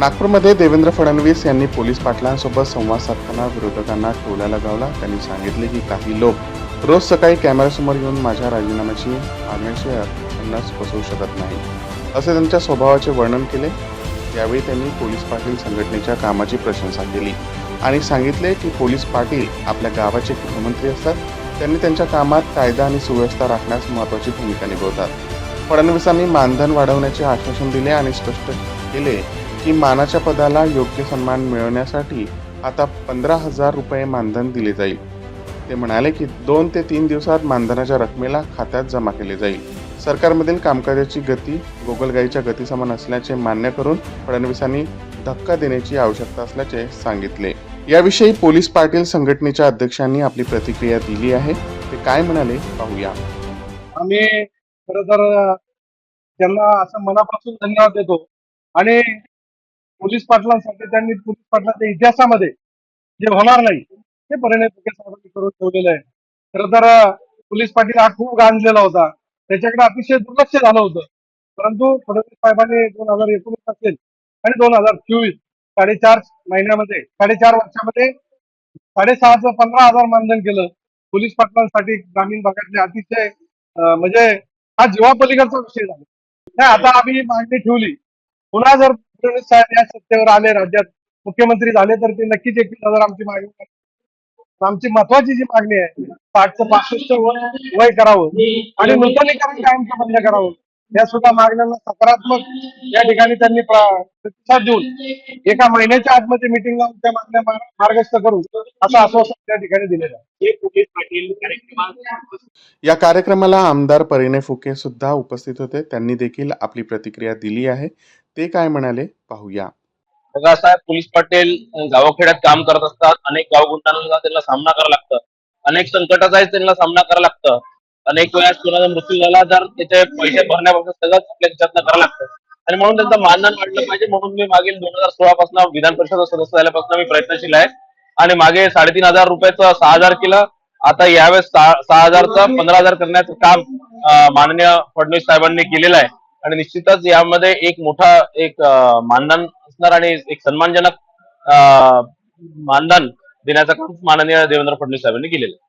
नागपूरमध्ये देवेंद्र फडणवीस यांनी पोलीस पाटलांसोबत संवाद साधताना विरोधकांना टोला लगावला त्यांनी सांगितले की काही लोक रोज सकाळी कॅमेऱ्यासमोर येऊन माझ्या राजीनाम्याची मागण्याशिवाय त्यांनाच बसवू शकत नाही. असे त्यांच्या स्वभावाचे वर्णन केले. यावेळी त्यांनी पोलीस पाटील संघटनेच्या कामाची प्रशंसा केली आणि सांगितले की पोलीस पाटील आपल्या गावाचे गृहमंत्री असतात. त्यांनी त्यांच्या कामात कायदा आणि सुव्यवस्था राखण्यास महत्त्वाची भूमिका निभावतात. फडणवीसांनी मानधन वाढवण्याचे आश्वासन दिले आणि स्पष्ट केले की मानाच्या पदाला योग्य सन्मान मिळवण्यासाठी आता पंधरा हजार रुपये मानधन दिले जाईल. ते म्हणाले की दोन ते तीन दिवसात मानधनाच्या रकमेला खात्यात जमा केले जाईल. सरकारमधील कामकाजाची गती गोगलगाईच्या गतीसमान असल्याचे मान्य करून फडणवीसांनी धक्का देण्याची आवश्यकता असल्याचे सांगितले. याविषयी पोलीस पाटील संघटनेच्या अध्यक्षांनी आपली प्रतिक्रिया दिली आहे. ते काय म्हणाले पाहूया. आम्ही खर तर त्यांना असं मनापासून धन्यवाद देतो. आणि पोलीस पाटलांसाठी त्यांनी पोलीस पाटलांच्या इतिहासामध्ये जे होणार नाही ते परिणय फुके साहेबांनी करून ठेवलेलं आहे. खरं तर पोलीस पाटील हा खूप गांजलेला होता. त्याच्याकडे अतिशय दुर्लक्ष झालं होतं. परंतु फडणवीस साहेबांनी दोन हजार एकोणीस असेल आणि दोन हजार चोवीस साडेचार महिन्यामध्ये साडेचार वर्षामध्ये साडेसहाचं पंधरा हजार मानधन केलं. पोलीस पाटलांसाठी ग्रामीण भागातले अतिशय म्हणजे हा जीवापलीकडचा विषय झाला. नाही आता आम्ही मागणी ठेवली. पुन्हा जर फडणवीस साहेब या सत्तेवर आले राज्यात मुख्यमंत्री झाले तर ते नक्कीच एकवीस हजार आमची मागणी आमची महत्वाची जी मागणी आहे साठचं पासष्ट वय वय करावं आणि नूतनीकरण कायमचं बंद करावं. या सुद्धा मागण्यांना सकारात्मक या ठिकाणी त्यांनी प्र- प्रतिसाद देऊन एका महिन्याच्या आतमध्ये मिटिंग लावून त्या मागण्या मार्ग- मार्गस्थ करू असं आश्वासन त्या ठिकाणी दिलेलं आहे. हे पोलीस पाटील कार्यक्रमात या कार्यक्रमाला आमदार परिणय फुके सुद्धा उपस्थित होते. त्यांनी देखील आपली प्रतिक्रिया दिली आहे. ते काय म्हणाले पाहूया. बघा साहेब पोलीस पाटील गावाखेड्यात काम करत असतात. अनेक गावगुंडांना त्यांना सामना करावा लागतं. अनेक संकटाचाही त्यांना सामना करावा लागतं. अनेक वेळा कोणाचा मृत्यू झाला तर त्याचे पैसे भरण्यापासून सगळं आपल्या खिशातनं करावं लागतं. आणि म्हणून त्यांचं मानधन वाढलं पाहिजे. म्हणून मी मागील दोन हजार सोळा पासून विधान परिषद सदस्य झाल्यापासून मी प्रयत्नशील आहे. आणि मागे साडेतीन हजार रुपयाचं सहा हजार केलं. आता यावेळेस सहा हजारचं पंधरा हजार करण्याचं काम माननीय फडणवीस साहेबांनी केलेलं आहे. आणि निश्चितच यामध्ये एक मोठा एक मानधन असणार आणि एक सन्मानजनक मानधन देण्याचं काम माननीय देवेंद्र फडणवीस साहेबांनी केलेलं आहे.